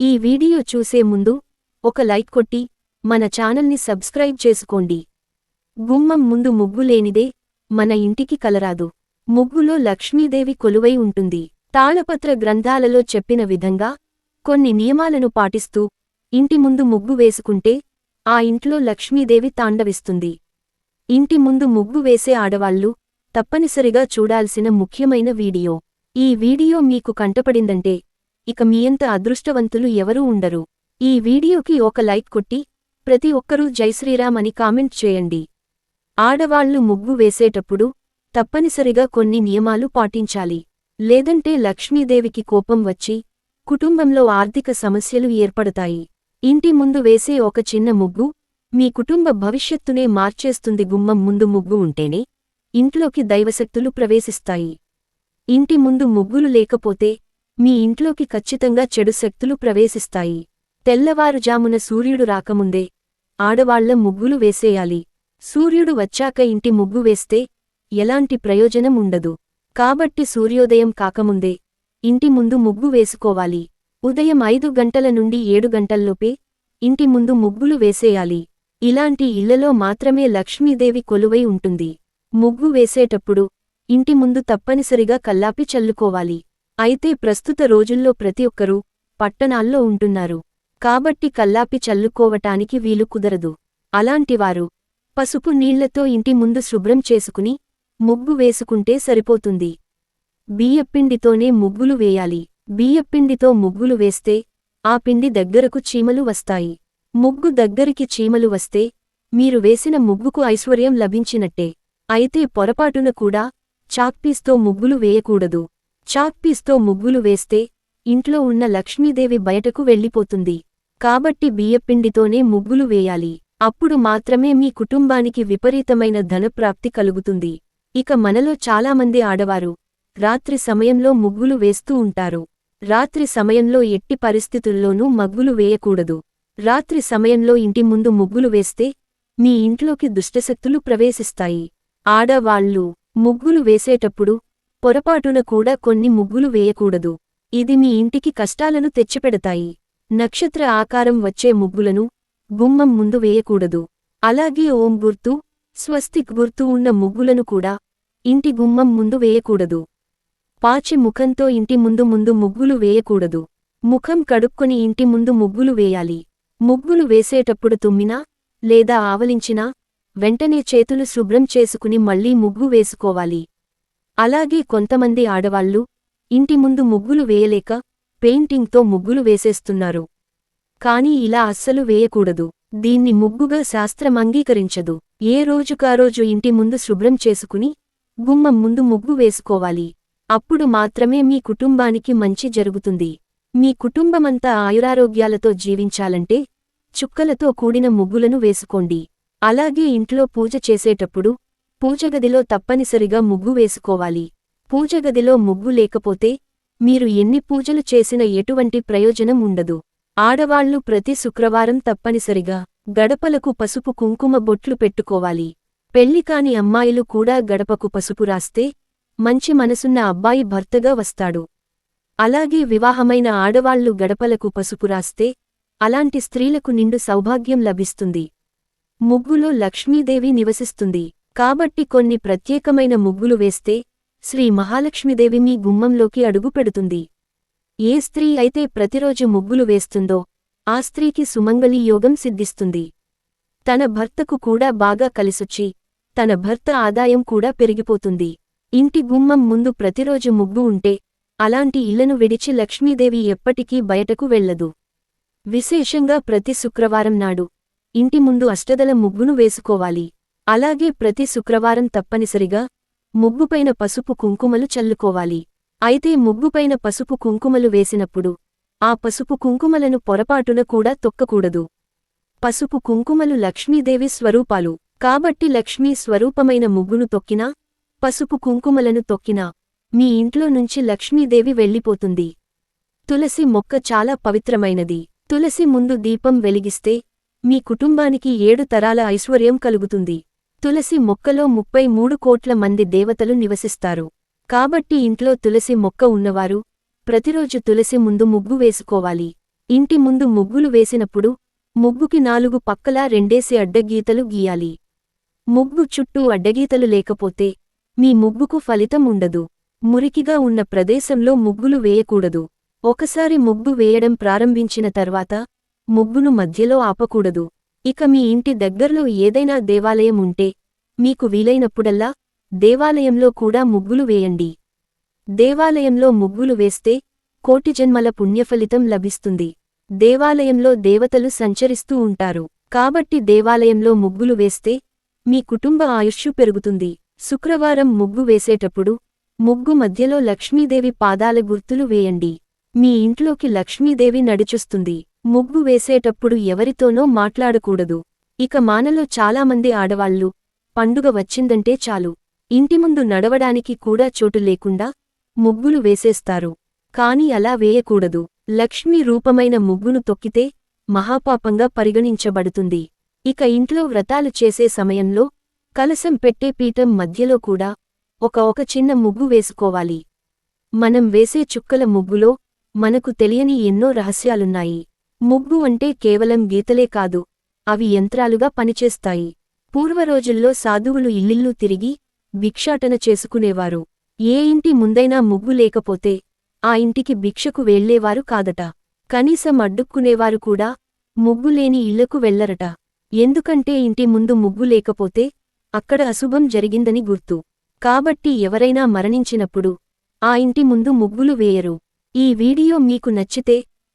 ఈ వీడియో చూసే ముందు ఒక లైక్ కొట్టి మన ఛానల్ని సబ్స్క్రైబ్ చేసుకోండి. గుమ్మం ముందు ముగ్గు లేనిదే మన ఇంటికి కలరాదు. ముగ్గులో లక్ష్మీదేవి కొలువై ఉంటుంది. తాళపత్ర గ్రంథాలలో చెప్పిన విధంగా కొన్ని నియమాలను పాటిస్తూ ఇంటి ముందు ముగ్గు వేసుకుంటే ఆ ఇంట్లో లక్ష్మీదేవి తాండవిస్తుంది. ఇంటి ముందు ముగ్గు వేసే ఆడవాళ్ళు తప్పనిసరిగా చూడాల్సిన ముఖ్యమైన వీడియో. ఈ వీడియో మీకు కంటపడిందంటే ఇక మీయంత అదృష్టవంతులు ఎవరూ ఉండరు. ఈ వీడియోకి ఒక లైక్ కొట్టి ప్రతి ఒక్కరూ జైశ్రీరామ్ అని కామెంట్ చేయండి. ఆడవాళ్ళు ముగ్గు వేసేటప్పుడు తప్పనిసరిగా కొన్ని నియమాలు పాటించాలి. లేదంటే లక్ష్మీదేవికి కోపం వచ్చి కుటుంబంలో ఆర్థిక సమస్యలు ఏర్పడతాయి. ఇంటి ముందు వేసే ఒక చిన్న ముగ్గు మీ కుటుంబ భవిష్యత్తునే మార్చేస్తుంది గుమ్మం ముందు ముగ్గు ఉంటేనే ఇంట్లోకి దైవశక్తులు ప్రవేశిస్తాయి. ఇంటి ముందు ముగ్గులు లేకపోతే మీ ఇంట్లోకి ఖచ్చితంగా చెడు శక్తులు ప్రవేశిస్తాయి. తెల్లవారుజామున సూర్యుడు రాకముందే ఆడవాళ్ళ ముగ్గులు వేసేయాలి. సూర్యుడు వచ్చాక ఇంటి ముగ్గు వేస్తే ఎలాంటి ప్రయోజనం ఉండదు. కాబట్టి సూర్యోదయం కాకముందే ఇంటి ముందు ముగ్గు వేసుకోవాలి. ఉదయం ఐదు గంటల నుండి ఏడు గంటల్లోపే ఇంటి ముందు ముగ్గులు వేసేయాలి. ఇలాంటి ఇళ్ళలో మాత్రమే లక్ష్మీదేవి కొలువై ఉంటుంది. ముగ్గు వేసేటప్పుడు ఇంటి ముందు తప్పనిసరిగా కల్లాపి చల్లుకోవాలి. అయితే ప్రస్తుత రోజుల్లో ప్రతి ఒక్కరూ పట్టణాల్లో ఉంటున్నారు. కాబట్టి కల్లాపి చల్లుకోవటానికి వీలు కుదరదు. అలాంటివారు పసుపు నీళ్ళతో ఇంటి ముందు శుభ్రం చేసుకుని ముగ్గు వేసుకుంటే సరిపోతుంది. బియ్యపిండితోనే ముగ్గులు వేయాలి. బియ్యపిండితో ముగ్గులు వేస్తే ఆ పిండి దగ్గరకు చీమలు వస్తాయి. ముగ్గు దగ్గరికి చీమలు వస్తే మీరు వేసిన ముగ్గుకు ఐశ్వర్యం లభించినట్టే. అయితే పొరపాటున కూడా చాక్పీస్తో ముగ్గులు వేయకూడదు. చాక్పీస్తో ముగ్గులు వేస్తే ఇంట్లో ఉన్న లక్ష్మీదేవి బయటకు వెళ్ళిపోతుంది. కాబట్టి బియ్యపిండితోనే ముగ్గులు వేయాలి. అప్పుడు మాత్రమే మీ కుటుంబానికి విపరీతమైన ధనప్రాప్తి కలుగుతుంది. ఇక మనలో చాలామంది ఆడవారు రాత్రి సమయంలో ముగ్గులు వేస్తూ ఉంటారు. రాత్రి సమయంలో ఎట్టి పరిస్థితుల్లోనూ మగ్గులు వేయకూడదు. రాత్రి సమయంలో ఇంటి ముందు ముగ్గులు వేస్తే మీ ఇంట్లోకి దుష్టశక్తులు ప్రవేశిస్తాయి. ఆడవాళ్ళు ముగ్గులు వేసేటప్పుడు పొరపాటున కూడా కొన్ని ముగ్గులు వేయకూడదు. ఇది మీ ఇంటికి కష్టాలను తెచ్చిపెడతాయి. నక్షత్ర ఆకారం వచ్చే ముగ్గులను గుమ్మం ముందు వేయకూడదు. అలాగే ఓం గుర్తు స్వస్తిక్ గుర్తు ఉన్న ముగ్గులను కూడా ఇంటి గుమ్మం ముందు వేయకూడదు. పాచి ముఖంతో ఇంటి ముందు ముందు ముగ్గులు వేయకూడదు. ముఖం కడుక్కొని ఇంటి ముందు ముగ్గులు వేయాలి. ముగ్గులు వేసేటప్పుడు తుమ్మినా లేదా ఆవలించినా వెంటనే చేతులు శుభ్రం చేసుకుని మళ్ళీ ముగ్గు వేసుకోవాలి. అలాగే కొంతమంది ఆడవాళ్ళు ఇంటి ముందు ముగ్గులు వేయలేక పెయింటింగ్తో ముగ్గులు వేసేస్తున్నారు. కాని ఇలా అస్సలు వేయకూడదు. దీన్ని ముగ్గుగా శాస్త్రం అంగీకరించదు. ఏ రోజుకారోజు ఇంటి ముందు శుభ్రం చేసుకుని గుమ్మం ముందు ముగ్గు వేసుకోవాలి. అప్పుడు మాత్రమే మీ కుటుంబానికి మంచి జరుగుతుంది. మీ కుటుంబమంతా ఆయురారోగ్యాలతో జీవించాలంటే చుక్కలతో కూడిన ముగ్గులను వేసుకోండి. అలాగే ఇంట్లో పూజ చేసేటప్పుడు పూజగదిలో తప్పనిసరిగా ముగ్గు వేసుకోవాలి. పూజగదిలో ముగ్గు లేకపోతే మీరు ఎన్ని పూజలు చేసిన ఎటువంటి ప్రయోజనం ఉండదు. ఆడవాళ్ళు ప్రతి శుక్రవారం తప్పనిసరిగా గడపలకు పసుపు కుంకుమ బొట్లు పెట్టుకోవాలి. పెళ్ళికాని అమ్మాయిలు కూడా గడపకు పసుపు రాస్తే మంచి మనసున్న అబ్బాయి భర్తగా వస్తాడు. అలాగే వివాహమైన ఆడవాళ్ళు గడపలకు పసుపు రాస్తే అలాంటి స్త్రీలకు నిండు సౌభాగ్యం లభిస్తుంది. ముగ్గులో లక్ష్మీదేవి నివసిస్తుంది. కాబట్టి కొన్ని ప్రత్యేకమైన ముగ్గులు వేస్తే శ్రీ మహాలక్ష్మీదేవి మీ గుమ్మంలోకి అడుగుపెడుతుంది. ఏ స్త్రీ అయితే ప్రతిరోజు ముగ్గులు వేస్తుందో ఆ స్త్రీకి సుమంగళి యోగం సిద్ధిస్తుంది. తన భర్తకు కూడా బాగా కలిసొచ్చి తన భర్త ఆదాయం కూడా పెరిగిపోతుంది. ఇంటి గుమ్మం ముందు ప్రతిరోజు ముగ్గు ఉంటే అలాంటి ఇళ్ళను విడిచి లక్ష్మీదేవి ఎప్పటికీ బయటకు వెళ్ళదు విశేషంగా ప్రతి శుక్రవారం నాడు ఇంటి ముందు అష్టదల ముగ్గును వేసుకోవాలి. అలాగే ప్రతి శుక్రవారం తప్పనిసరిగా ముగ్గుపైన పసుపు కుంకుమలు చల్లుకోవాలి. అయితే ముగ్గుపైన పసుపు కుంకుమలు వేసినప్పుడు ఆ పసుపు కుంకుమలను పొరపాటున కూడా తొక్కకూడదు. పసుపు కుంకుమలు లక్ష్మీదేవి స్వరూపాలు. కాబట్టి లక్ష్మీ స్వరూపమైన ముగ్గును తొక్కినా పసుపు కుంకుమలను తొక్కినా మీ ఇంట్లో నుంచి లక్ష్మీదేవి వెళ్ళిపోతుంది. తులసి మొక్క చాలా పవిత్రమైనది. తులసి ముందు దీపం వెలిగిస్తే మీ కుటుంబానికి ఏడు తరాల ఐశ్వర్యం కలుగుతుంది. తులసి మొక్కలో ముప్పై మూడు కోట్ల మంది దేవతలు నివసిస్తారు. కాబట్టి ఇంట్లో తులసి మొక్క ఉన్నవారు ప్రతిరోజు తులసి ముందు ముగ్గు వేసుకోవాలి. ఇంటి ముందు ముగ్గులు వేసినప్పుడు ముగ్గుకి నాలుగు పక్కలా రెండేసి అడ్డగీతలు గీయాలి. ముగ్గు చుట్టూ అడ్డగీతలు లేకపోతే మీ ముగ్గుకు ఫలితం ఉండదు. మురికిగా ఉన్న ప్రదేశంలో ముగ్గులు వేయకూడదు. ఒకసారి ముగ్గు వేయడం ప్రారంభించిన తర్వాత ముగ్గును మధ్యలో ఆపకూడదు. ఇక మీ ఇంటి దగ్గర్లో ఏదైనా దేవాలయం ఉంటే మీకు వీలైనప్పుడల్లా దేవాలయంలో కూడా ముగ్గులు వేయండి. దేవాలయంలో ముగ్గులు వేస్తే కోటి జన్మల పుణ్యఫలితం లభిస్తుంది. దేవాలయంలో దేవతలు సంచరిస్తూ ఉంటారు. కాబట్టి దేవాలయంలో ముగ్గులు వేస్తే మీ కుటుంబ ఆయుష్షు పెరుగుతుంది. శుక్రవారం ముగ్గు వేసేటప్పుడు ముగ్గు మధ్యలో లక్ష్మీదేవి పాదాల గుర్తులు వేయండి. మీ ఇంట్లోకి లక్ష్మీదేవి నడిచొస్తుంది. ముగ్గు వేసేటప్పుడు ఎవరితోనో మాట్లాడకూడదు. ఇక మానలో చాలామంది ఆడవాళ్ళు పండుగ వచ్చిందంటే చాలు. ఇంటి ముందు నడవడానికి కూడా చోటు లేకుండా ముగ్గులు వేసేస్తారు. కాని అలా వేయకూడదు. లక్ష్మీ రూపమైన ముగ్గును తొక్కితే మహాపాపంగా పరిగణించబడుతుంది. ఇక ఇంట్లో వ్రతాలు చేసే సమయంలో కలసం పెట్టే పీఠం మధ్యలో కూడా ఒక ఒక చిన్న ముగ్గు వేసుకోవాలి. మనం వేసే చుక్కల ముగ్గులో మనకు తెలియని ఎన్నో రహస్యాలున్నాయి. ముగ్గు అంటే కేవలం గీతలే కాదు అవి యంత్రాలుగా పనిచేస్తాయి. పూర్వరోజుల్లో సాధువులు ఇల్లిల్లు తిరిగి భిక్షాటన చేసుకునేవారు. ఏ ఇంటి ముందైనా ముగ్గు లేకపోతే ఆ ఇంటికి భిక్షకు వెళ్ళేవారు కాదట. కనీసం అడ్డుక్కునేవారు కూడా ముగ్గులేని ఇళ్ళకు వెళ్ళరట ఎందుకంటే ఇంటి ముందు ముగ్గు లేకపోతే అక్కడ అశుభం జరిగిందని గుర్తు. కాబట్టి ఎవరైనా మరణించినప్పుడు ఆ ఇంటి ముందు ముగ్గులు వేయరు. ఈ వీడియో మీకు నచ్చితే